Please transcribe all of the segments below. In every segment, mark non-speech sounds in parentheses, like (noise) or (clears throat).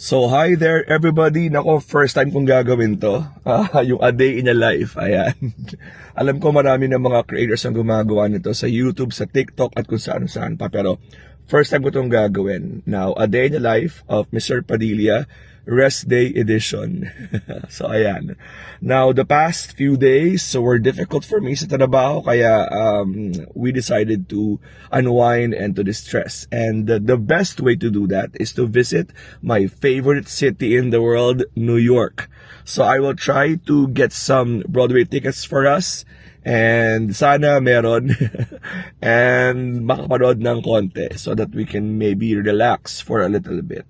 So hi there everybody. Nako, first time kong gagawin to. (laughs) Ah, yung a day in a life. Ayan. (laughs) Alam ko marami ng mga creators ang gumagawa nito sa YouTube, sa TikTok at kung saan saan pa. Pero first time ko itong gagawin. Now, a day in the life of Mr. Padilla, rest day edition. (laughs) so ayan. Now, the past few days so were difficult for me sa trabaho kaya um, we decided to unwind and to distress. And the, the best way to do that is to visit my favorite city in the world, New York. So I will try to get some Broadway tickets for us and sana meron (laughs) and makapanood ng konti so that we can maybe relax for a little bit.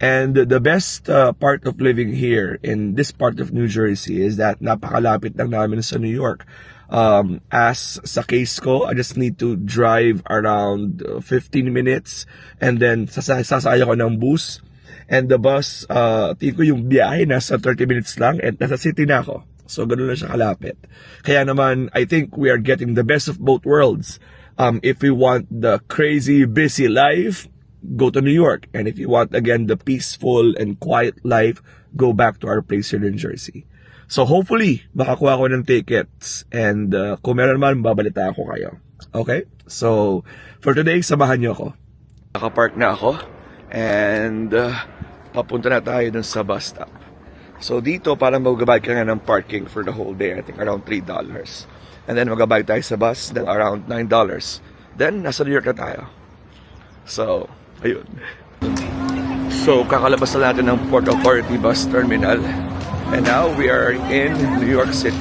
And the best uh, part of living here in this part of New Jersey is that napakalapit lang namin sa New York. Um, as sa case ko, I just need to drive around uh, 15 minutes and then sasay sasaya ko ng bus. And the bus, uh, tingin ko yung biyahe nasa 30 minutes lang and nasa city na ako. So, ganun na siya kalapit. Kaya naman, I think we are getting the best of both worlds. Um, if we want the crazy, busy life, go to New York. And if you want, again, the peaceful and quiet life, go back to our place here in Jersey. So, hopefully, makakuha ko ng tickets. And uh, kung meron man, babalita ako kayo. Okay? So, for today, samahan niyo ako. Nakapark na ako. And uh, papunta na tayo dun sa bus stop. So dito parang magabayad ka nga ng parking for the whole day. I think around $3. And then magabayad tayo sa bus, then around $9. Then nasa New York na tayo. So, ayun. So, kakalabas na natin ng Port Authority Bus Terminal. And now we are in New York City.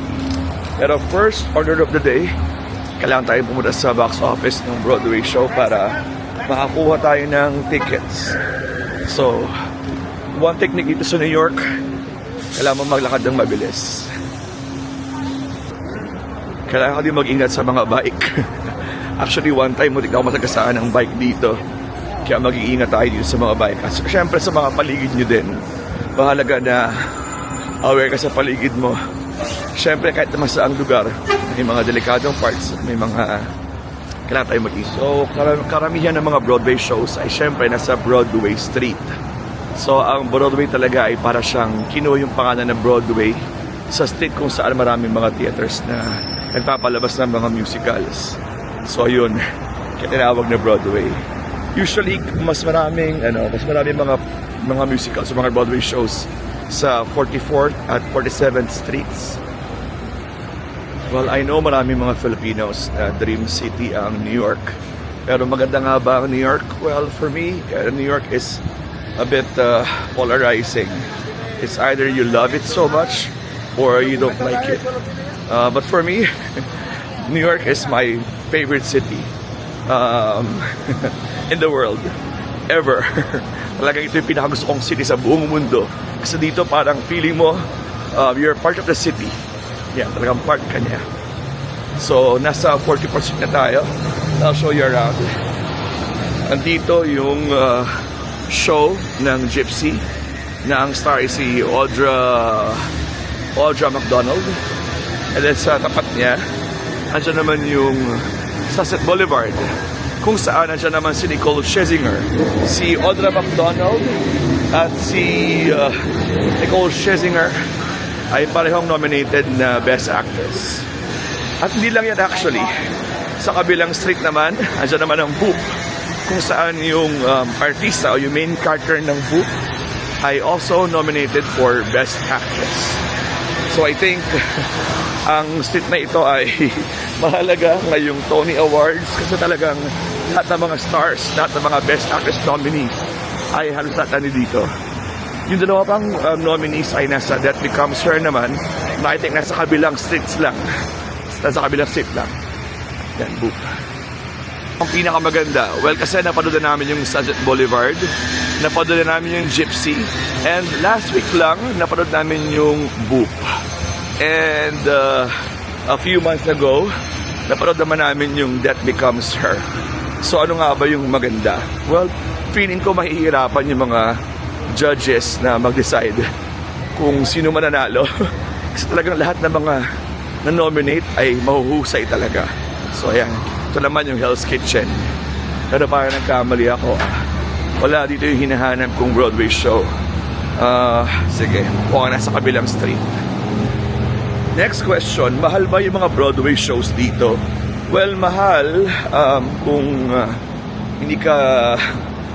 Pero first order of the day, kailangan tayo pumunta sa box office ng Broadway show para makakuha tayo ng tickets. So, one technique dito sa New York, kailangan mo maglakad ng mabilis. Kailangan ka din mag-ingat sa mga bike. (laughs) Actually, one time, mutik na ako matagasaan ng bike dito. Kaya mag-iingat tayo dito sa mga bike. At syempre sa mga paligid nyo din. Mahalaga na aware ka sa paligid mo. Syempre, kahit naman sa ang lugar, may mga delikadong parts, may mga kailangan tayo mag-ingat. So, karam- karamihan ng mga Broadway shows ay syempre nasa Broadway Street. So, ang Broadway talaga ay para siyang kinuha yung pangalan ng Broadway sa street kung saan maraming mga theaters na nagpapalabas ng mga musicals. So, ayun, kaya tinawag na Broadway. Usually, mas maraming, ano, mas maraming mga mga musicals, mga Broadway shows sa 44th at 47th Streets. Well, I know maraming mga Filipinos na dream city ang New York. Pero maganda nga ba ang New York? Well, for me, uh, New York is a bit uh, polarizing. It's either you love it so much or you don't like it. Uh, but for me, (laughs) New York is my favorite city um, (laughs) in the world ever. (laughs) Talagang ito yung pinakagusto kong city sa buong mundo. Kasi dito parang feeling mo uh, you're part of the city. Yeah, talagang part ka niya. So, nasa 40% na tayo. I'll show you around. Andito yung uh, show ng Gypsy na ang star ay si Audra Audra McDonald. And then sa tapat niya, andyan naman yung Sunset Boulevard kung saan andyan naman si Nicole Scherzinger, si Audra McDonald at si uh, Nicole Scherzinger ay parehong nominated na Best Actress. At hindi lang yan actually. Sa kabilang street naman, andyan naman ang Boop kung saan yung um, artista o yung main character ng Boop ay also nominated for Best Actress. So I think (laughs) ang street na ito ay (laughs) mahalaga ngayong Tony Awards kasi talagang lahat ng mga stars, lahat ng mga Best Actress nominees ay halos lahat dito. Yung dalawa pang um, nominees ay nasa That Becomes Her naman na I think nasa kabilang streets lang. Nasa kabilang street lang. Yan, boop. Ang pinakamaganda, well kasi napanood na namin yung Sunset Boulevard, napanood na namin yung Gypsy, and last week lang napanood namin yung Boop. And uh, a few months ago, napanood naman namin yung That Becomes Her. So ano nga ba yung maganda? Well, feeling ko mahihirapan yung mga judges na mag-decide kung sino mananalo. (laughs) Kasi talagang lahat ng mga na-nominate ay mahuhusay talaga. So ayan, ito naman yung Hell's Kitchen. Pero parang nagkamali ako. Wala dito yung hinahanap kong Broadway show. Ah, sige. Kung nasa kabilang street. Next question, mahal ba yung mga Broadway shows dito? Well, mahal um, kung ah, hindi ka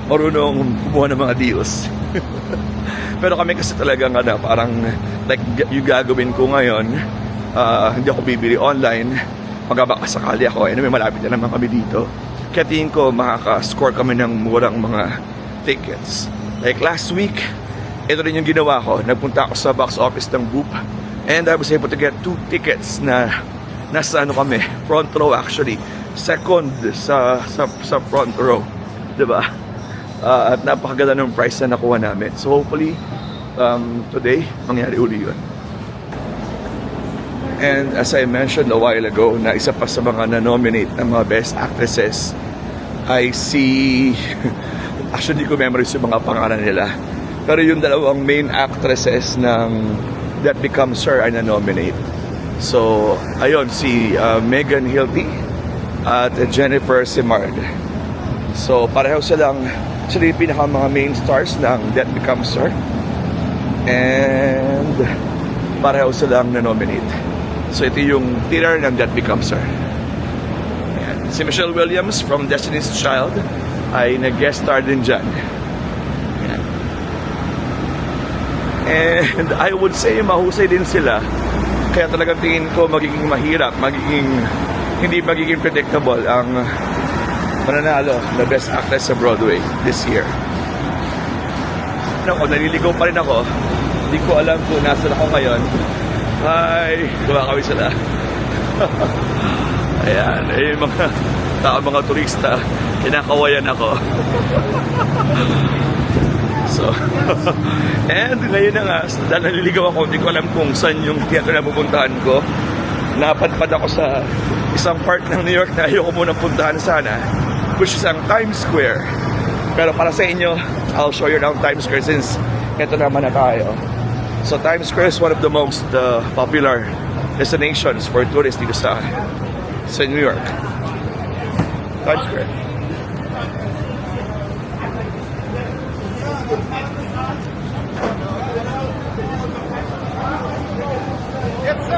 marunong kumuha ng mga deals. (laughs) Pero kami kasi talagang ano, parang like yung gagawin ko ngayon, ah, hindi ako bibili online, magkabakasakali ako, eh, may malapit na naman kami dito. Kaya tingin ko makaka-score kami ng murang mga tickets. Like last week, ito rin yung ginawa ko. Nagpunta ako sa box office ng Boop and I was able to get two tickets na nasa ano kami, front row actually. Second sa sa, sa front row. 'Di ba? Ah, at napakaganda ng price na nakuha namin. So hopefully, um, today, mangyari uli yun. And as I mentioned a while ago, na isa pa sa mga na-nominate ng mga best actresses, I see, (laughs) actually ko memorize yung mga pangalan nila. Pero yung dalawang main actresses ng That Becomes Her ay na-nominate. So, ayun, si uh, Megan Hilty at Jennifer Simard. So, pareho silang, sila yung pinaka mga main stars ng That Becomes Her. And pareho silang na-nominate. So, ito yung theater ng That Becomes Her. Ayan. Si Michelle Williams from Destiny's Child ay nag-guest star din dyan. And I would say mahusay din sila. Kaya talagang tingin ko magiging mahirap, magiging hindi magiging predictable ang mananalo na best actress sa Broadway this year. Ano ko, naliligaw pa rin ako. Hindi ko alam kung nasan ako ngayon. Hi! Kumakawin sila. (laughs) Ayan, eh, mga tao, mga turista, kinakawayan ako. (laughs) so, (laughs) and ngayon na nga, dahil naliligaw ako, hindi ko alam kung saan yung theater na pupuntahan ko. Napadpad ako sa isang part ng New York na ayoko munang puntahan sana, which is ang Times Square. Pero para sa inyo, I'll show you around Times Square since ito naman na tayo. So Times Square is one of the most uh, popular destinations for tourists dito sa sa New York. Times Square.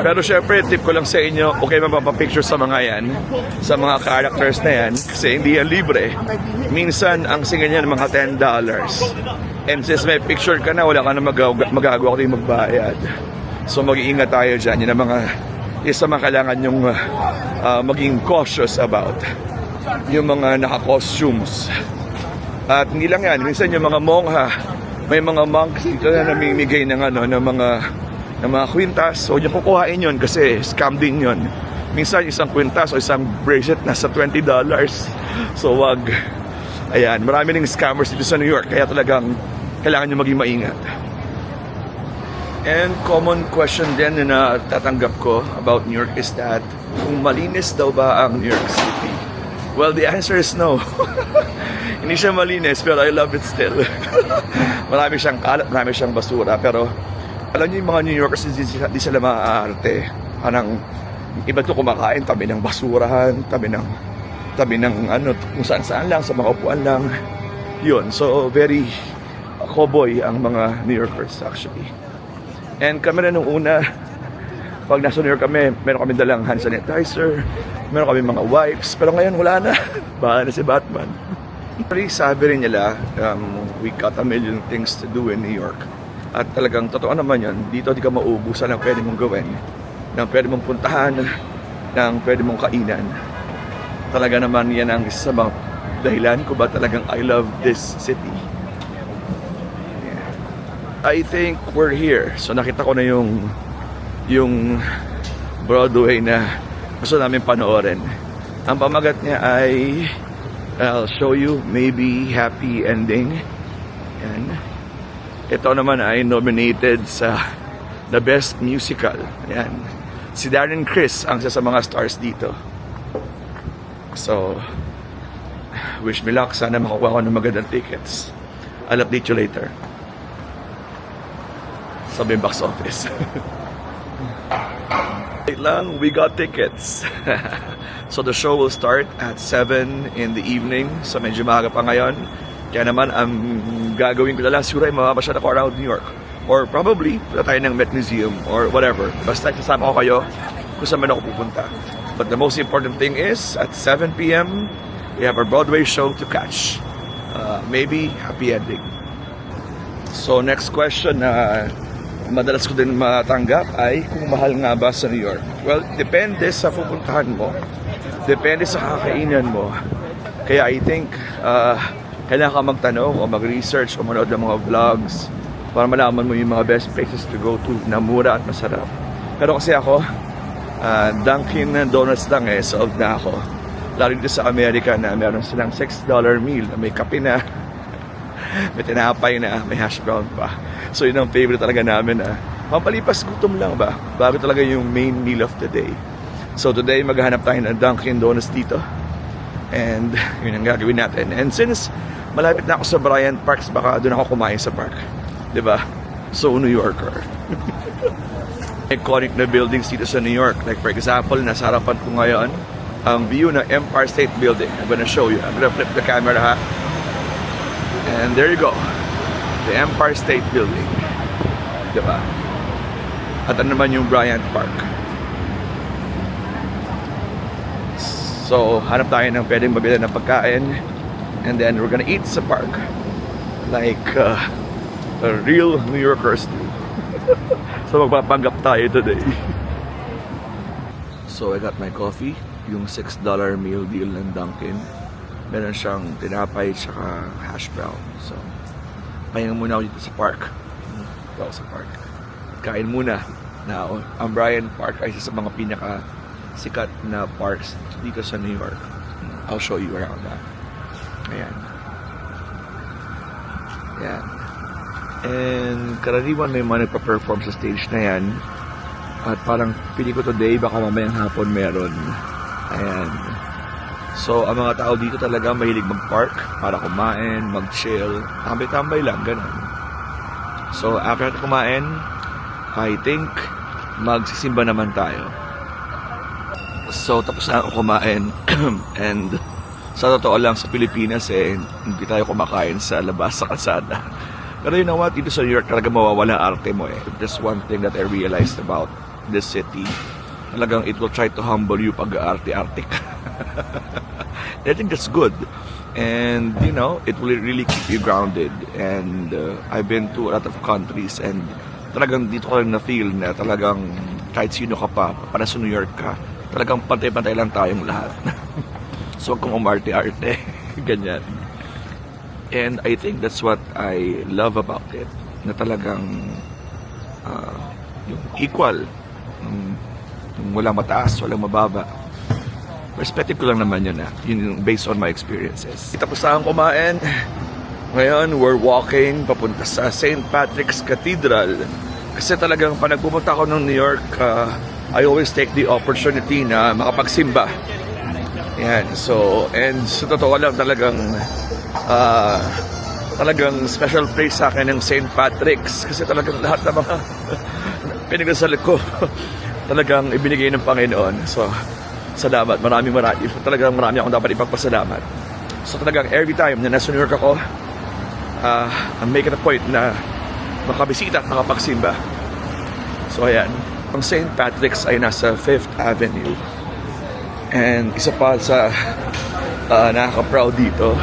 Pero syempre, tip ko lang sa inyo, okay mapapapicture sa mga yan, sa mga characters na yan, kasi hindi yan libre. Minsan, ang singa niyan mga $10. And since may picture ka na, wala ka na mag- magagawa kundi magbayad. So mag-iingat tayo dyan. Yun ang mga, isa mga kailangan yung uh, maging cautious about. Yung mga naka-costumes. At hindi lang yan, minsan yung mga mongha, may mga monks dito na namimigay ng ano, ng mga ng mga kwintas. So, yung kukuhain yun kasi scam din yun. Minsan, isang kwintas o isang bracelet nasa $20. So, wag. Ayan, marami ring scammers dito sa New York. Kaya talagang kailangan nyo maging maingat. And common question din na tatanggap ko about New York is that kung malinis daw ba ang New York City? Well, the answer is no. (laughs) Hindi siya malinis, pero I love it still. (laughs) marami siyang kalat, marami siyang basura, pero alam niyo yung mga New Yorkers, di sila, di sila maaarte. Parang, iba to kumakain, tabi ng basurahan, tabi ng, tabi ng ano, kung saan saan lang, sa mga upuan lang. Yun, so very cowboy ang mga New Yorkers actually. And kami na nung una, pag nasa New York kami, meron kami dalang hand sanitizer, meron kami mga wipes, pero ngayon wala na. (laughs) Bahala na si Batman. Sabi rin nila, um, we got a million things to do in New York. At talagang totoo naman yun, dito di ka mauubusan ng pwede mong gawin, ng pwede mong puntahan, ng pwede mong kainan. Talaga naman yan ang isa sa mga dahilan ko ba talagang I love this city. I think we're here. So nakita ko na yung yung Broadway na gusto namin panoorin. Ang pamagat niya ay I'll show you maybe happy ending. Yan. Ito naman ay nominated sa the best musical. Yan. Si Darren Chris ang isa sa mga stars dito. So, wish me luck. Sana makukuha ko ng magandang tickets. I'll update you later. Sabi box office. (laughs) Lang, we got tickets. (laughs) so the show will start at 7 in the evening. So medyo maaga pa ngayon. Kaya naman, ang gagawin ko na lang siguro ay mamamasya ako around New York. Or probably, punta tayo ng Met Museum or whatever. Basta kasama ko kayo kung saan man ako pupunta. But the most important thing is, at 7 p.m., we have our Broadway show to catch. Uh, maybe happy ending. So next question na madalas ko din matanggap ay kung mahal nga ba sa New York. Well, depende sa pupuntahan mo. Depende sa kakainan mo. Kaya I think uh, kailangan ka magtanong o mag-research o manood ng mga vlogs para malaman mo yung mga best places to go to na mura at masarap. Pero kasi ako, uh, Dunkin' Donuts lang eh, solved na ako. Lalo dito sa Amerika na meron silang $6 meal na may kape na (laughs) may tinapay na, may hash brown pa. So yun ang favorite talaga namin na pampalipas gutom lang ba? Bago talaga yung main meal of the day. So today maghahanap tayo ng Dunkin' Donuts dito. And (laughs) yun ang gagawin natin. And since malapit na ako sa Bryant Parks, baka doon ako kumain sa park. ba? So New Yorker. (laughs) Iconic na buildings dito sa New York. Like for example, nasa harapan ko ngayon ang view ng Empire State Building. I'm gonna show you. I'm gonna flip the camera ha. And there you go. The Empire State Building. Diba? At ano naman yung Bryant Park. So, hanap tayo ng pwedeng mabili ng pagkain. And then we're gonna eat sa park. Like, uh, a real New Yorkers do. (laughs) so, magpapanggap tayo today. (laughs) So, I got my coffee. Yung $6 meal deal ng Dunkin'. Meron siyang tinapay tsaka hash brown. So, pahinga muna ako dito sa park. Dito sa park. Kain muna. Now, ang Bryant Park ay isa sa mga pinaka sikat na parks dito sa New York. I'll show you around that. Ayan. Ayan. And karaniwan may mga nagpa-perform sa stage na yan. At parang pili ko today, baka mamayang hapon meron. Ayan. So, ang mga tao dito talaga mahilig mag-park para kumain, mag-chill, tambay-tambay lang, ganun. So, after kumain, I think magsisimba naman tayo. So, tapos na ako kumain. (clears throat) And sa totoo lang, sa Pilipinas eh, hindi tayo kumakain sa labas sa kalsada. Pero you know what, dito sa New York talaga mawawala arte mo eh. That's one thing that I realized about this city. Talagang it will try to humble you pag arte-arte ka. (laughs) I think that's good. And, you know, it will really keep you grounded. And uh, I've been to a lot of countries and talagang dito ko lang na-feel na talagang kahit sino ka pa, para sa New York ka, talagang pantay-pantay lang tayong lahat. (laughs) so, wag kang umarte-arte. (laughs) Ganyan. And I think that's what I love about it. Na talagang uh, yung equal. Yung, yung walang mataas, walang mababa. Perspective ko lang naman yun ah. Yun yung based on my experiences. Tapos na akong kumain. Ngayon, we're walking papunta sa St. Patrick's Cathedral. Kasi talagang pag nagpupunta ako ng New York, uh, I always take the opportunity na makapagsimba. Yan. So, and sa totoo lang talagang ah, talagang special place sa akin ng St. Patrick's kasi talagang lahat ng mga (laughs) pinagdasal ko (laughs) talagang ibinigay ng Panginoon. So, salamat. Maraming marami. Talagang marami akong dapat ipagpasalamat. So, talagang every time na nasa New York ako, uh, I make it a point na makabisita at makapagsimba. So, ayan. Ang St. Patrick's ay nasa 5th Avenue. And isa pa sa uh, (laughs) nakaka-proud dito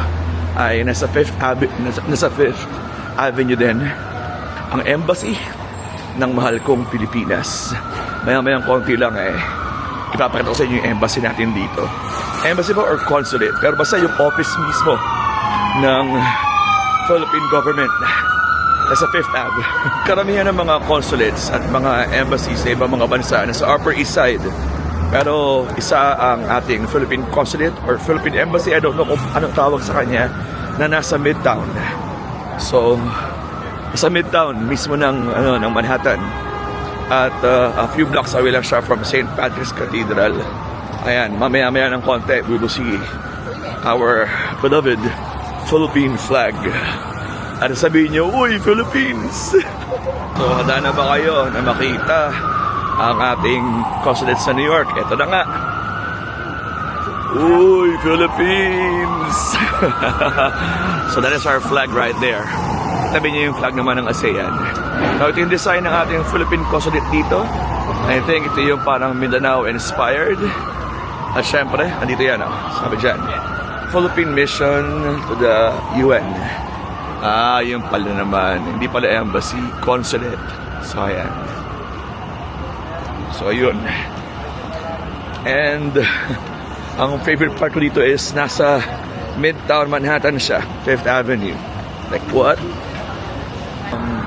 ay nasa 5th Avenue, nasa, nasa 5th Avenue din ang embassy ng mahal kong Pilipinas. Maya-mayang konti lang eh. Ipapakita ko sa inyo yung embassy natin dito. Embassy ba or consulate? Pero basta yung office mismo ng Philippine government nasa 5th Ave. Karamihan ng mga consulates at mga embassies sa ibang mga bansa nasa Upper East Side. Pero isa ang ating Philippine Consulate or Philippine Embassy, I don't know kung anong tawag sa kanya, na nasa Midtown. So, sa Midtown, mismo ng, ano, ng Manhattan. At uh, a few blocks away lang siya from St. Patrick's Cathedral. Ayan, mamaya-maya ng konti, we will see our beloved Philippine flag. At sabihin nyo, Uy, Philippines! (laughs) so, handa na ba kayo na makita ang ating consulate sa New York? Ito na nga. Uy, Philippines! (laughs) so that is our flag right there. Tabi niya yung flag naman ng ASEAN. Now, ito yung design ng ating Philippine consulate dito. I think ito yung parang Mindanao inspired. At syempre, andito yan, oh. sabi dyan. Philippine Mission to the UN. Ah, yung pala naman. Hindi pala embassy, consulate. So, ayan. So, ayun. And, (laughs) ang favorite part ko dito is nasa Midtown Manhattan siya, Fifth Avenue. Like, what? Um,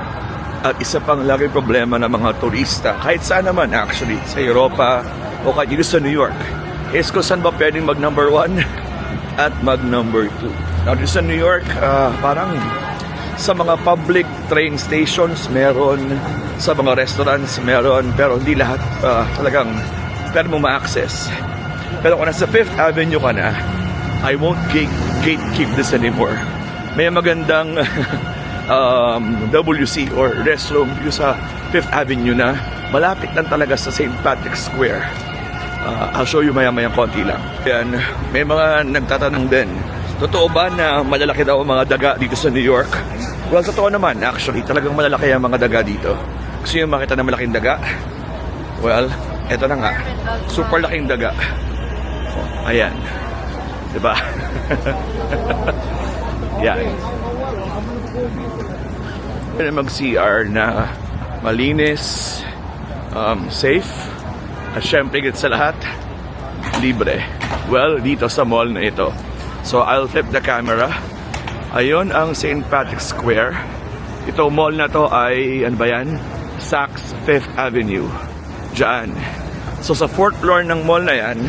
at isa pang lagi problema ng mga turista, kahit saan naman actually, sa Europa o kahit dito sa New York, is kung saan ba pwedeng mag number one at mag number two. Now, dito sa New York, ah, parang sa mga public train stations meron, sa mga restaurants meron, pero hindi lahat ah, talagang pwede mo ma-access. Pero kung nasa Fifth Avenue ka na, I won't gate, gatekeep this anymore. May magandang (laughs) um, WC or restroom yung sa Fifth Avenue na malapit lang talaga sa St. Patrick's Square. Uh, I'll show you maya-maya konti lang. Yan, may mga nagtatanong din, totoo ba na malalaki daw ang mga daga dito sa New York? Well, totoo naman. Actually, talagang malalaki ang mga daga dito. Gusto nyo makita na malaking daga? Well, eto na nga. Super laking daga. Oh, ayan. Diba? (laughs) yan. Pwede mag-CR na malinis, um, safe, at syempre sa lahat, libre. Well, dito sa mall na ito. So, I'll flip the camera. Ayun ang St. Patrick's Square. Ito mall na to ay, ano ba yan? Saks Fifth Avenue. Diyan. So, sa fourth floor ng mall na yan,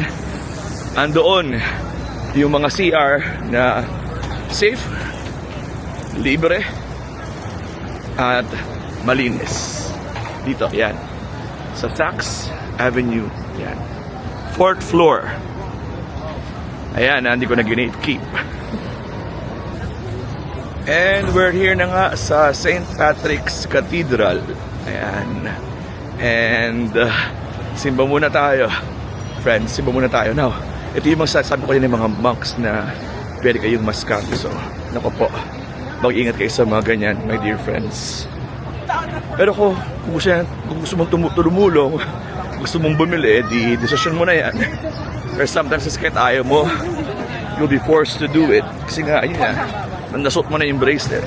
andoon yung mga CR na safe, libre, at malinis. Dito, yan. Sa Saks Avenue, yan. Fourth floor. Ayan, hindi ko na keep. And we're here na nga sa St. Patrick's Cathedral. Ayan. And uh, simba muna tayo. Friends, simba muna tayo. Now, ito yung mga sabi ko kanina mga monks na pwede kayong mascam. So, nako po, mag-ingat kayo sa mga ganyan, my dear friends. Pero kung, kung, gusto, kung gusto mong tumu- tumulong, gusto mong bumili, di desisyon mo na yan. Pero sometimes is kahit ayaw mo, you'll be forced to do it. Kasi nga, ayun na, nasot mo na yung bracelet.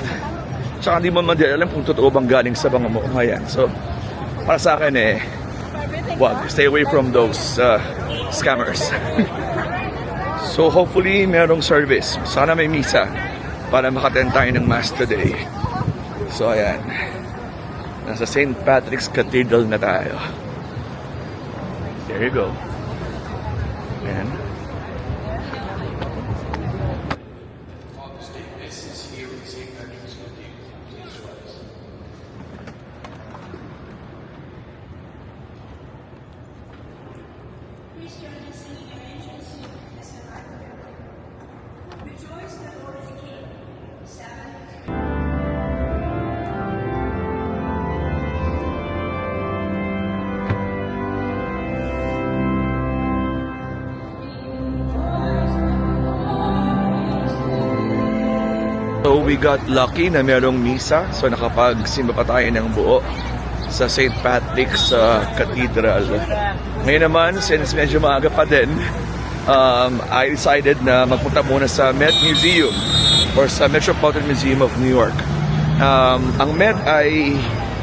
Tsaka hindi mo man alam kung totoo bang galing sa mga mo. Ayan. So, para sa akin eh, wag, stay away from those uh, scammers. (laughs) so, hopefully, merong service. Sana may misa para makaten tayo ng mass today. So, ayan. Nasa St. Patrick's Cathedral na tayo. There you go. Ayan. Got lucky na merong misa. So nakapagsimba pa tayo ng buo sa St. Patrick's uh, Cathedral. Ngayon naman, since medyo maaga pa din, um, I decided na magpunta muna sa Met Museum or sa Metropolitan Museum of New York. Um, ang Met ay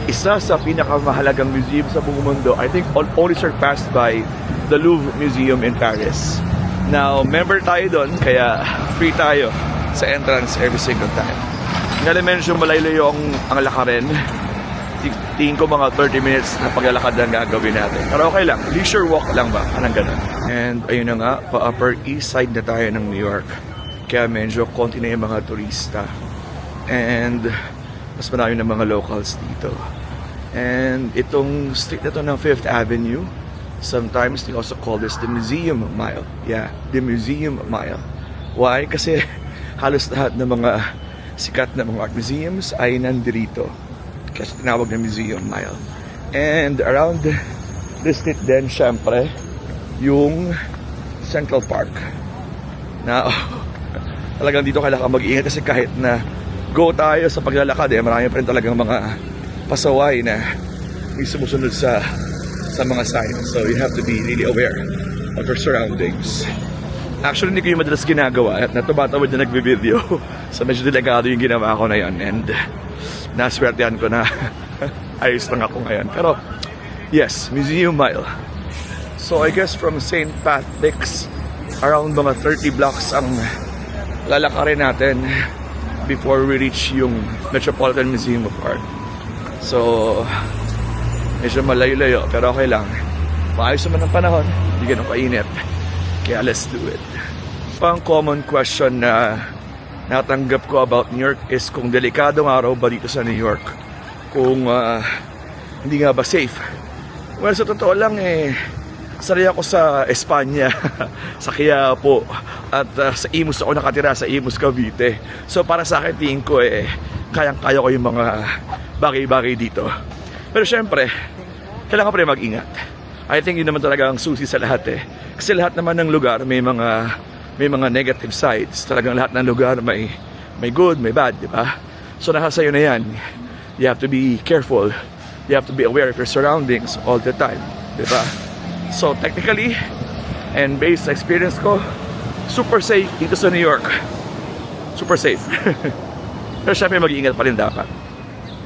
isa sa pinakamahalagang museum sa buong mundo. I think on- only surpassed by the Louvre Museum in Paris. Now, member tayo doon, kaya free tayo sa entrance every single time. Nga medyo malayo yung ang lakarin. Ti- Tingin ko mga 30 minutes na paglalakad lang gagawin natin. Pero okay lang, leisure walk lang ba? Anong ganun. And ayun na nga, pa upper east side na tayo ng New York. Kaya medyo konti na yung mga turista. And mas marami ng mga locals dito. And itong street na to ng Fifth Avenue, sometimes they also call this the Museum Mile. Yeah, the Museum Mile. Why? Kasi (laughs) halos lahat ng mga sikat na mga art museums ay nandirito. Kasi tinawag na Museum Mile. And around the street din, syempre, yung Central Park. na (laughs) talagang dito kailangan mag-ingat kasi kahit na go tayo sa paglalakad eh, marami pa rin talagang mga pasaway na may sumusunod sa sa mga signs. So you have to be really aware of your surroundings. Actually, hindi ko yung madalas ginagawa at natumatawid na nagbe-video. (laughs) so medyo delikado yung ginawa ko na yon and naswertehan ko na (laughs) ayos lang ako ngayon. Pero yes, Museum Mile. So I guess from St. Patrick's, around mga 30 blocks ang lalakarin natin before we reach yung Metropolitan Museum of Art. So, medyo malayo-layo, pero okay lang. Maayos naman ang panahon, hindi ganun kainit. Kaya let's do it. Pang common question na natanggap ko about New York is kung delikadong araw ba dito sa New York. Kung ah, hindi nga ba safe. Well, sa totoo lang eh, sanay ako sa Espanya, (laughs) sa Quiapo, at ah, sa Imus ako nakatira, sa Imus, Cavite. So para sa akin, tingin ko eh, kayang-kaya ko yung mga bagay-bagay dito. Pero syempre, kailangan pa rin mag-ingat. I think yun naman talaga ang susi sa lahat eh. Kasi lahat naman ng lugar may mga may mga negative sides. Talagang lahat ng lugar may may good, may bad, di ba? So nasa sa'yo na yan. You have to be careful. You have to be aware of your surroundings all the time, di ba? So technically, and based sa experience ko, super safe dito sa New York. Super safe. (laughs) Pero syempre mag-iingat pa rin dapat.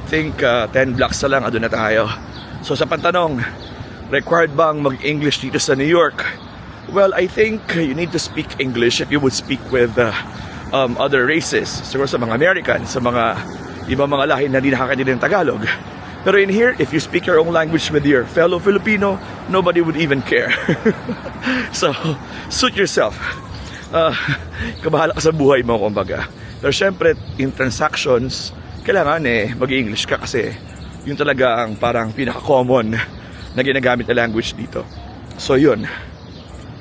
Think uh, 10 blocks na lang, adun na tayo. So sa pantanong, required bang mag-English dito sa New York? Well, I think you need to speak English if you would speak with uh, um, other races. Siguro sa mga Americans, sa mga ibang mga lahi na hindi nakakaintindi ng Tagalog. Pero in here, if you speak your own language with your fellow Filipino, nobody would even care. (laughs) so, suit yourself. Uh, kabahala ka sa buhay mo, kumbaga. Pero syempre, in transactions, kailangan eh, mag-English ka kasi yun talaga ang parang pinaka-common na ginagamit na language dito. So, yun.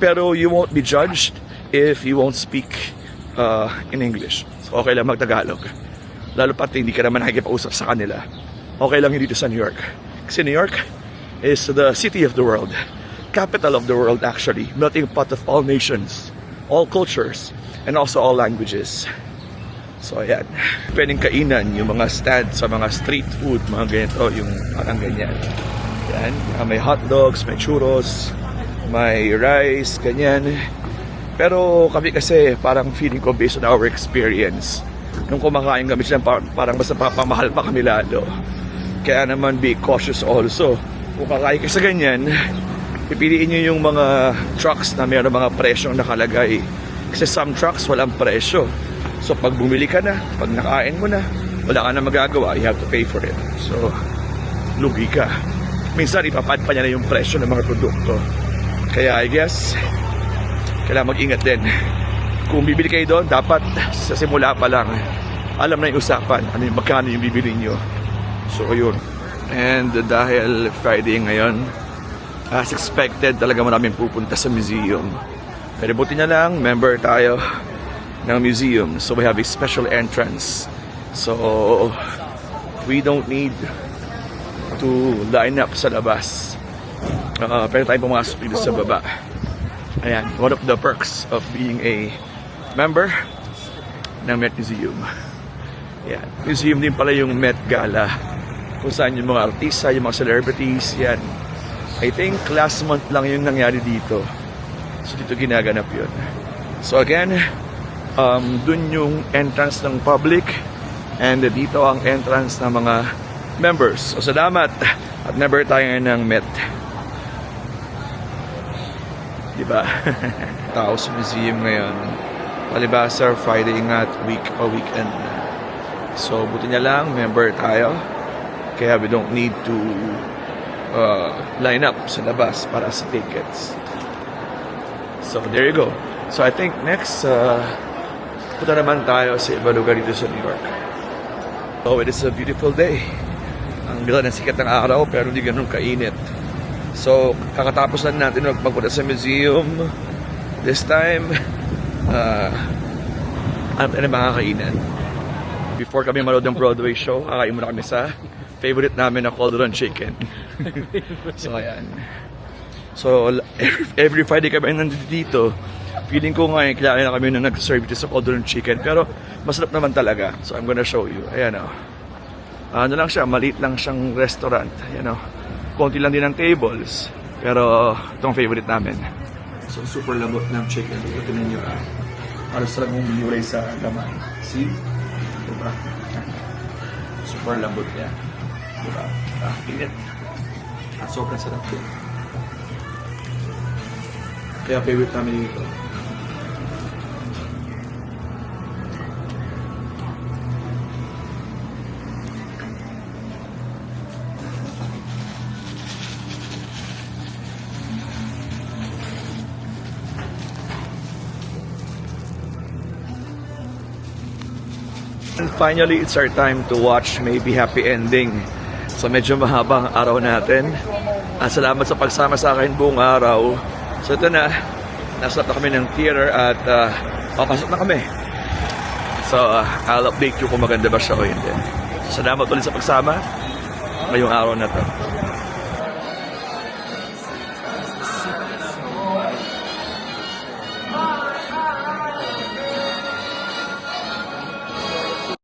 Pero you won't be judged if you won't speak uh, in English. So, okay lang mag-Tagalog. Lalo pat hindi ka naman nakikipag-usap sa kanila. Okay lang dito sa New York. Kasi New York is the city of the world. Capital of the world actually. Melting pot of all nations, all cultures, and also all languages. So ayan, pwedeng kainan yung mga stand sa mga street food, mga ganito, yung parang ganyan. Yan, ah, may hot dogs, may churros, may rice, ganyan. Pero kami kasi parang feeling ko based on our experience. Nung kumakain kami sila, par- parang mas napapamahal pa kami lalo. Kaya naman be cautious also. Kung kakain ka sa ganyan, pipiliin nyo yung mga trucks na mayroong mga presyong nakalagay. Kasi some trucks walang presyo. So pag bumili ka na, pag nakain mo na, wala ka na magagawa, you have to pay for it. So, lugi ka. Minsan ipapad pa niya na yung presyo ng mga produkto. Kaya I guess, kailangan mag-ingat din. Kung bibili kayo doon, dapat sa simula pa lang, alam na yung usapan, ano yung magkano yung bibili nyo. So, yun. And dahil Friday ngayon, as expected, talaga maraming pupunta sa museum. Pero buti na lang, member tayo ng museum. So we have a special entrance. So we don't need to line up sa labas. Uh, pero tayo pumasok dito sa baba. Ayan, one of the perks of being a member ng Met Museum. Yan. Museum din pala yung Met Gala. Kung saan yung mga artista, yung mga celebrities, yan. I think last month lang yung nangyari dito. So dito ginaganap yun. So again, um, dun yung entrance ng public and dito ang entrance ng mga members. So salamat at never tayo ng Met. Diba? (laughs) Tao sa museum ngayon. Palibasa, Friday nga at week o weekend na. So buti na lang, member tayo. Kaya we don't need to uh, line up sa labas para sa tickets. So there you go. So I think next, uh, punta naman tayo sa iba lugar dito sa New York. Oh, it is a beautiful day. Ang ganda ng sikat ng araw pero hindi ganun kainit. So, kakatapos lang natin magpunta sa museum. This time, (laughs) uh, ano ano mga kainan? Before kami manood ng Broadway show, kakain muna kami sa favorite namin na Calderon Chicken. (laughs) so, ayan. So, every, Friday kami nandito dito. Feeling ko nga, eh, kailangan na kami nung nag-serve dito sa Cauldron Chicken. Pero masarap naman talaga. So I'm gonna show you. Ayan o. Ano lang siya, maliit lang siyang restaurant. Ayan o. Konti lang din ang tables. Pero itong favorite namin. So super lambot ng chicken. Ito tinan nyo ah. Halos talagang humihulay sa laman. See? Diba? Super lambot niya. Diba? Ah, init. At sobrang sarap din. Kaya favorite namin dito. Finally, it's our time to watch maybe happy ending. So medyo mahaba ang araw natin. At salamat sa pagsama sa akin buong araw. So ito na, nasa na kami ng theater at uh, papasok na kami. So uh, I'll update you kung maganda ba siya o hindi. Salamat ulit sa pagsama ngayong araw na to.